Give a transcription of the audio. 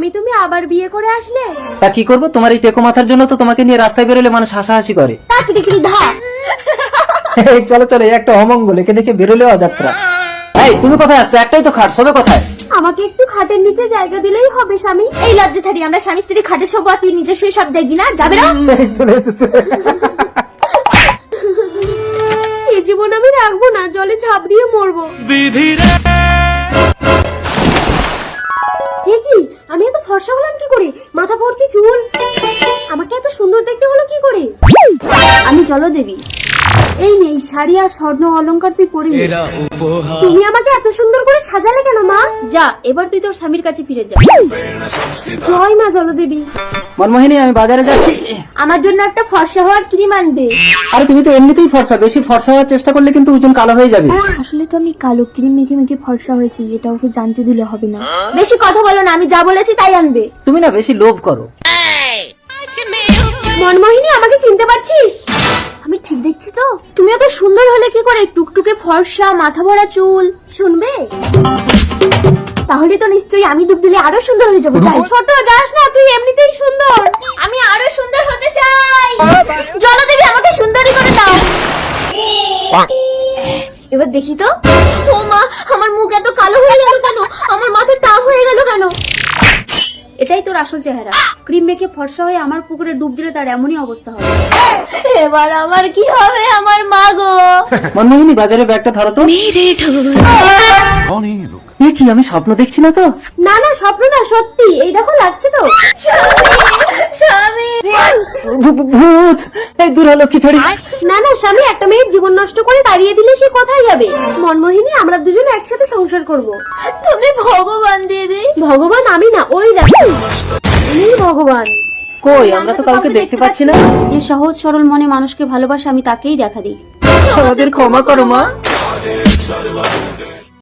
স্বামী তুমি আবার বিয়ে করে আসলে? তা কি করব? তোমার এই টেকো মাথার জন্য তো তোমাকে নিয়ে রাস্তায় বেরোলে মানুষ হাসাহাসি করে। এই চলো চলো এই একটা অমঙ্গল একে দেখে বেরোলে অযাত্রা। এই তুমি কোথায় আসছো? একটাই তো খাট সবে কোথায়? আমাকে একটু খাটের নিচে জায়গা দিলেই হবে স্বামী। এই লজ্জা ছাড়ি আমরা স্বামী স্ত্রী খাটে শোবো আর তুই নিজে শুয়ে সব দেখবি না? যাবে না? এই চলে এসেছে। এই জীবন আমি রাখব না জলে ঝাঁপ দিয়ে মরবো। এ ফর্সা হলাম কি করে? মাথা ভর্তি চুল? জলদেবী। এই নেই শাড়ি আর স্বর্ণ অলংকার তুই পরে নে। তুমি আমাকে এত সুন্দর করে সাজালে কেন মা? যা এবার তুই তোর স্বামীর কাছে ফিরে যা। জয় মা জলদেবী। মনমোহিনী আমি বাজারে যাচ্ছি। আমার জন্য একটা ফর্সা হওয়ার ক্রিম আনবে। আরে তুমি তো এমনিতেই ফর্সা। বেশি ফর্সা হওয়ার চেষ্টা করলে কিন্তু ওজন কালো হয়ে যাবে। আসলে তো আমি কালো ক্রিম মেখে মেখে ফর্সা হয়েছি এটা ওকে জানতে দিলে হবে না। বেশি কথা বলো না আমি যা বলেছি তাই আনবে। তুমি না বেশি লোভ করো। মনমোহিনী আমাকে চিনতে পারছিস? ফর্সা মাথা ভরা চুল। শুনবে? তাহলে তো নিশ্চয়ই আমি ডুব দিলে আরও সুন্দর হয়ে যাব যাই। ছোট যাস না তুই এমনিতেই সুন্দর। আমি আরও সুন্দর হতে চাই। জলদেবী আমাকে সুন্দরী করে দাও। এবার দেখি তো। ও এটাই তোর আসল চেহারা। ক্রিম মেখে ফর্সা হয়ে আমার পুকুরে ডুব দিলে তার এমনই অবস্থা হবে। এবার আমার কি হবে আমার মা গো? মন্দিনী বাজারে ব্যাগটা ধরো তো। কি আমি স্বপ্ন দেখছি না তো? না না স্বপ্ন না সত্যি। এই দেখো লাগছে তো। ভূত এই দূর হলো কি ছড়ি না না স্বামী একটা মেয়ের জীবন নষ্ট করে তাড়িয়ে দিলে সে কোথায় যাবে? মনমোহিনী আমরা দুজন একসাথে সংসার করব। তুমি ভগবান দিদি। ভগবান আমি না ওই দেখো। এই ভগবান। কই আমরা তো কাউকে দেখতে পাচ্ছি না। যে সহজ সরল মনে মানুষকে ভালোবাসে আমি তাকেই দেখা দিই। আমাদের ক্ষমা করো মা।